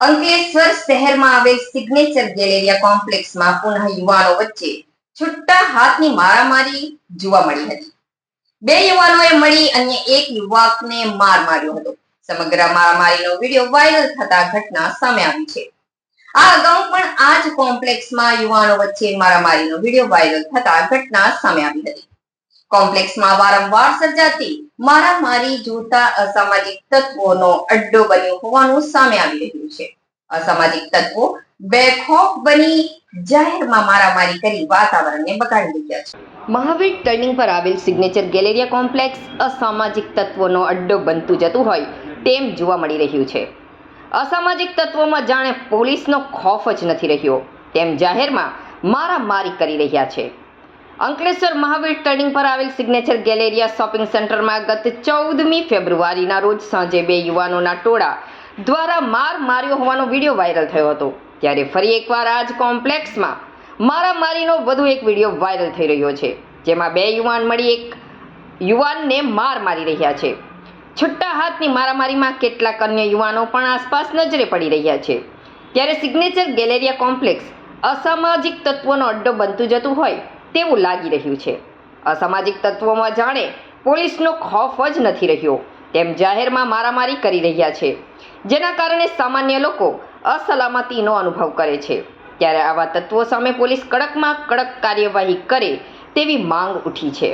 અંકલેશ્વર શહેરમાં આવેલ signature Galleria કોમ્પ્લેક્સમાં પુનઃ યુવાનો વચ્ચે છુટ્ટા હાથની મારામારી જોવા મળી હતી. બે યુવાનોએ મળી અન્ય એક યુવકને માર માર્યો હતો. સમગ્ર મારામારીનો વીડિયો વાયરલ થતા ઘટના સામે આવી છે. આ અગાઉ પણ આ જ કોમ્પ્લેક્સમાં યુવાનો વચ્ચે મારામારીનો વીડિયો વાયરલ થતા ઘટના સામે આવી હતી. કોમ્પ્લેક્સમાં વારંવાર સર્જાતી મારામારી જોતા અસામાજિક તત્વોનો અડ્ડો બન્યો હોવાનું સામે આવી રહ્યું છે. અસામાજિક તત્વો બેખોફ બની જાહેરમાં મારામારી કરી વાતાવરણને બગાડી રહ્યા છે. મહાવીર ટર્નિંગ પર આવેલ સિગ્નેચર ગેલેરિયા કોમ્પ્લેક્સ અસામાજિક તત્વોનો અડ્ડો બનતું જતું હોય તેમ જોવા મળી રહ્યું છે. અસામાજિક તત્વોમાં જાણે પોલીસનો ખોફ જ નથી રહ્યો, તેમ જાહેરમાં મારામારી કરી રહ્યા છે. અંકલેશ્વર મહાવીર ટર્નિંગ પર આવેલ સિગ્નેચર ગેલેરિયા શોપિંગ સેન્ટરમાં ગત ચૌદમી ફેબ્રુઆરીના રોજ સાંજે બે યુવાનોના ટોળા દ્વારા માર માર્યો હોવાનો વીડિયો વાયરલ થયો હતો. ત્યારે ફરી એકવાર આ જ કોમ્પ્લેક્સમાં મારામારીનો વધુ એક વીડિયો વાયરલ થઈ રહ્યો છે, જેમાં બે યુવાન મળી એક યુવાનને માર મારી રહ્યા છે. છુટ્ટા હાથની મારામારીમાં કેટલાક અન્ય યુવાનો પણ આસપાસ નજરે પડી રહ્યા છે. ત્યારે સિગ્નેચર ગેલેરિયા કોમ્પ્લેક્સ અસામાજિક તત્વોનો અડ્ડો બનતું જતું હોય તેવું લાગી રહ્યું છે. અસામાજિક તત્વોમાં જાણે પોલીસનો ખોફ જ નથી રહ્યો. તેમ જાહેરમાં મારામારી કરી રહ્યા છે. જેના કારણે સામાન્ય લોકો અસલામતીનો અનુભવ કરે છે. ત્યારે આવા તત્વો સામે પોલીસ કડકમાં કડક કાર્યવાહી કરે તેવી માંગ ઉઠી છે.